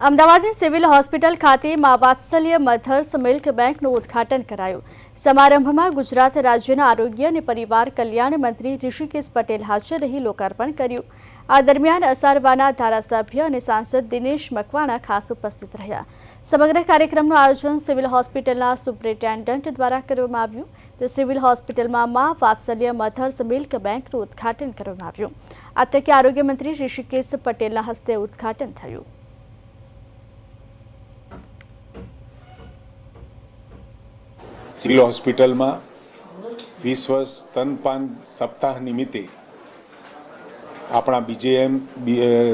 અમદાવાદની civil hospital ખાતે મા વાત્સલ્ય મધર્સ મિલ્ક બેંકનું ઉદ્ઘાટન કરાયું. સમારંભમાં ગુજરાત રાજ્યના આરોગ્ય અને પરિવાર કલ્યાણ મંત્રી ઋષિકેશ પટેલ હાજર રહી લોકાર્પણ કર્યું. આ દરમિયાન અસારવાના ધારાસભ્ય અને સાંસદ દિનેશ મકવાણા ખાસ ઉપસ્થિત રહ્યા. સમગ્ર કાર્યક્રમનું આયોજન સિવિલ હોસ્પિટલના સુપ્રિન્ટેન્ડન્ટ દ્વારા કરવામાં આવ્યું. તો સિવિલ હોસ્પિટલમાં મા વાત્સલ્ય મધર્સ મિલ્ક બેંકનું ઉદ્ઘાટન કરવામાં આવ્યું. આ તકે આરોગ્ય મંત્રી ઋષિકેશ પટેલના હસ્તે ઉદ્ઘાટન થયું. સિવિલ હોસ્પિટલમાં વિશ્વ સ્તનપાન સપ્તાહ નિમિત્તે આપણા બીજેએમ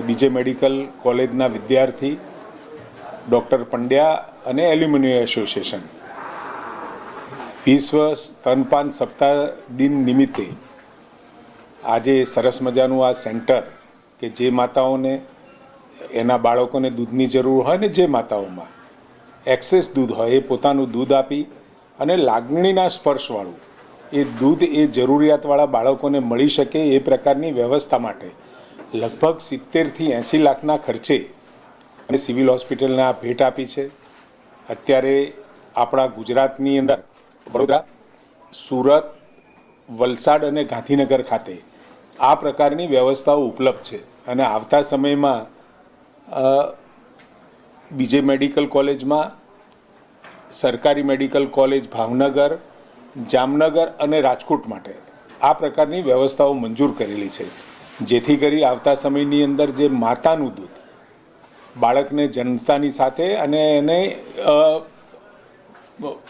બીજે મેડિકલ કોલેજના વિદ્યાર્થી ડૉક્ટર પંડ્યા અને એલ્યુમિનિયમ એસોસિએશન. વિશ્વ સ્તનપાન સપ્તાહ દિન નિમિત્તે આજે સરસ મજાનું આ સેન્ટર કે જે માતાઓને, એના બાળકોને દૂધની જરૂર હોય ને જે માતાઓમાં એક્સેસ દૂધ હોય એ પોતાનું દૂધ આપી અને લાગણીના સ્પર્શવાળું. એ દૂધ એ જરૂરિયાતવાળા બાળકોને મળી શકે એ પ્રકારની વ્યવસ્થા માટે. લગભગ સિત્તેરથી એંસી લાખના ખર્ચે અને સિવિલ હોસ્પિટલને આ ભેટ આપી છે. અત્યારે આપણા ગુજરાતની અંદર વડોદરા, સુરત, વલસાડ અને ગાંધીનગર ખાતે આ પ્રકારની વ્યવસ્થાઓ ઉપલબ્ધ છે. અને આવતા સમયમાં બીજે મેડિકલ કોલેજમાં સરકારી મેડિકલ કોલેજ ભાવનગર, જામનગર અને રાજકોટ માટે આ પ્રકારની વ્યવસ્થાઓ મંજૂર કરેલી છે. જેથી કરી આવતા સમયની અંદર જે માતાનું દૂધ, બાળકને જન્મતાની સાથે અને એને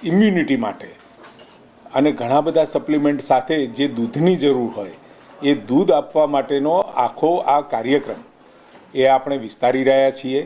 ઇમ્યુનિટી માટે અને ઘણા બધા સપ્લિમેન્ટ સાથે જે દૂધની જરૂર હોય, એ દૂધ આપવા માટેનો આખો આ કાર્યક્રમ એ આપણે વિસ્તારી રહ્યા છીએ.